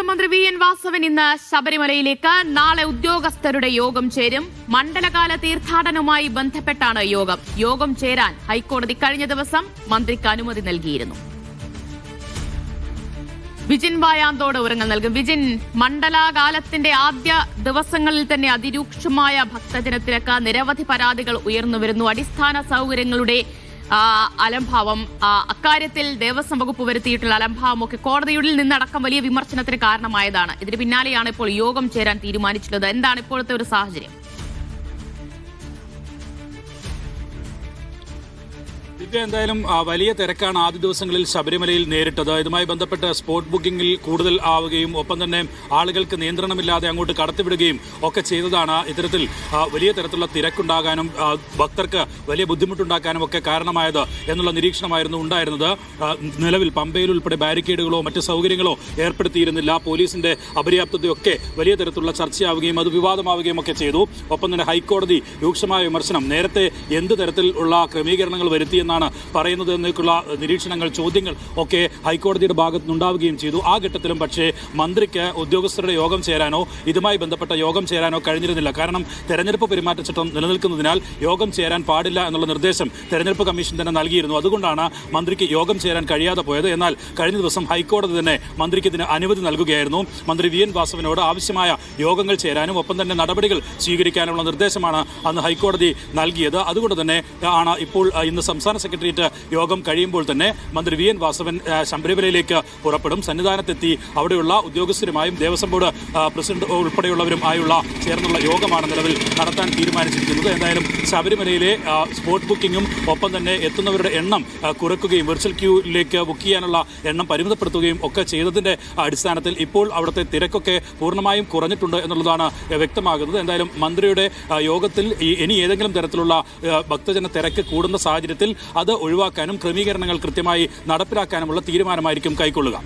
ദേവസ്വം മന്ത്രി V N Vasavan ഇന്ന് ശബരിമലയിലേക്ക് നാളെ ഉദ്യോഗസ്ഥരുടെ യോഗം ചേരും. മണ്ഡലകാല തീർത്ഥാടനവുമായി ബന്ധപ്പെട്ടാണ് യോഗം. യോഗം ചേരാൻ ഹൈക്കോടതി കഴിഞ്ഞ ദിവസം മന്ത്രിക്ക് അനുമതി നൽകിയിരുന്നു. വിജിൻ വായാന്തോട് വിവരങ്ങൾ നൽകും. വിജിൻ മണ്ഡലകാലത്തിന്റെ ആദ്യ ദിവസങ്ങളിൽ തന്നെ അതിരൂക്ഷമായ ഭക്തജനത്തിരക്ക് നിരവധി പരാതികൾ ഉയർന്നു വരുന്നു. അടിസ്ഥാന സൗകര്യങ്ങളുടെ അലംഭാവം അക്കാര്യത്തിൽ ദേവസ്വം വകുപ്പ് വരുത്തിയിട്ടുള്ള അലംഭാവം ഒക്കെ കോടതിയുടെ നിന്നടക്കം വലിയ വിമർശനത്തിന് കാരണമായതാണ്. ഇതിന് പിന്നാലെയാണ് ഇപ്പോൾ യോഗം ചേരാൻ തീരുമാനിച്ചിട്ടുള്ളത്. എന്താണ് ഇപ്പോഴത്തെ ഒരു സാഹചര്യം? ദിവ്യ എന്തായാലും വലിയ തിരക്കാണ് ആദ്യ ദിവസങ്ങളിൽ ശബരിമലയിൽ നേരിട്ടത്. ഇതുമായി ബന്ധപ്പെട്ട് സ്പോട്ട് ബുക്കിംഗിൽ കൂടുതൽ ആവുകയും ഒപ്പം തന്നെ ആളുകൾക്ക് നിയന്ത്രണമില്ലാതെ അങ്ങോട്ട് കടത്തിവിടുകയും ഒക്കെ ചെയ്തതാണ് ഇത്തരത്തിൽ വലിയ തരത്തിലുള്ള തിരക്കുണ്ടാകാനും ഭക്തർക്ക് വലിയ ബുദ്ധിമുട്ടുണ്ടാക്കാനും ഒക്കെ കാരണമായത് എന്നുള്ള നിരീക്ഷണമായിരുന്നു ഉണ്ടായിരുന്നത്. നിലവിൽ പമ്പയിൽ ഉൾപ്പെടെ ബാരിക്കേഡുകളോ മറ്റ് സൗകര്യങ്ങളോ ഏർപ്പെടുത്തിയിരുന്നില്ല. പോലീസിന്റെ അപര്യാപ്തതയൊക്കെ വലിയ തരത്തിലുള്ള ചർച്ചയാവുകയും അത് വിവാദമാവുകയും ഒക്കെ ചെയ്തു. ഒപ്പം തന്നെ ഹൈക്കോടതി രൂക്ഷമായ വിമർശനം നേരത്തെ എന്ത് തരത്തിലുള്ള ക്രമീകരണങ്ങൾ വരുത്തിയെന്നാണ് പറയുന്നത് എന്നൊക്കെയുള്ള നിരീക്ഷണങ്ങൾ ചോദ്യങ്ങൾ ഒക്കെ ഹൈക്കോടതിയുടെ ഭാഗത്തു നിന്നുണ്ടാവുകയും ചെയ്തു. ആ ഘട്ടത്തിലും പക്ഷേ മന്ത്രിക്ക് ഉദ്യോഗസ്ഥരുടെ യോഗം ചേരാനോ ഇതുമായി ബന്ധപ്പെട്ട യോഗം ചേരാനോ കഴിഞ്ഞിരുന്നില്ല. കാരണം തെരഞ്ഞെടുപ്പ് പെരുമാറ്റച്ചട്ടം നിലനിൽക്കുന്നതിനാൽ യോഗം ചേരാൻ പാടില്ല എന്നുള്ള നിർദ്ദേശം തെരഞ്ഞെടുപ്പ് കമ്മീഷൻ തന്നെ നൽകിയിരുന്നു. അതുകൊണ്ടാണ് മന്ത്രിക്ക് യോഗം ചേരാൻ കഴിയാതെ പോയത്. എന്നാൽ കഴിഞ്ഞ ദിവസം ഹൈക്കോടതി തന്നെ മന്ത്രിക്ക് ഇതിന് അനുമതി നൽകുകയായിരുന്നു. മന്ത്രി വി. എൻ. വാസവനോട് ആവശ്യമായ യോഗങ്ങൾ ചേരാനും ഒപ്പം തന്നെ നടപടികൾ സ്വീകരിക്കാനുമുള്ള നിർദ്ദേശമാണ് അന്ന് ഹൈക്കോടതി നൽകിയത്. അതുകൊണ്ട് തന്നെ ആണ് ഇപ്പോൾ ഇന്ന് സംസ്ഥാന സെക്രട്ടേറിയറ്റ് യോഗം കഴിയുമ്പോൾ തന്നെ മന്ത്രി വി എൻ വാസവൻ ശബരിമലയിലേക്ക് പുറപ്പെടും. സന്നിധാനത്തെത്തി അവിടെയുള്ള ഉദ്യോഗസ്ഥരുമായും ദേവസ്വം ബോർഡ് പ്രസിഡന്റ് ഉൾപ്പെടെയുള്ളവരും ആയുള്ള ചേർന്നുള്ള യോഗമാണ് നിലവിൽ നടത്താൻ തീരുമാനിച്ചിരിക്കുന്നത്. എന്തായാലും ശബരിമലയിലെ സ്പോട്ട് ബുക്കിങ്ങും ഒപ്പം തന്നെ എത്തുന്നവരുടെ എണ്ണം കുറയ്ക്കുകയും വെർച്വൽ ക്യൂയിലേക്ക് ബുക്ക് ചെയ്യാനുള്ള എണ്ണം പരിമിതപ്പെടുത്തുകയും ഒക്കെ ചെയ്തതിന്റെ അടിസ്ഥാനത്തിൽ ഇപ്പോൾ അവിടുത്തെ തിരക്കൊക്കെ പൂർണമായും കുറഞ്ഞിട്ടുണ്ട് എന്നുള്ളതാണ് വ്യക്തമാകുന്നത്. എന്തായാലും മന്ത്രിയുടെ യോഗത്തിൽ ഇനി ഏതെങ്കിലും തരത്തിലുള്ള ഭക്തജന തിരക്ക് കൂടുന്ന സാഹചര്യത്തിൽ അത് ഒഴിവാക്കാനും ക്രമീകരണങ്ങൾ കൃത്യമായി നടപ്പിലാക്കാനുമുള്ള തീരുമാനമായിരിക്കും കൈക്കൊള്ളുക.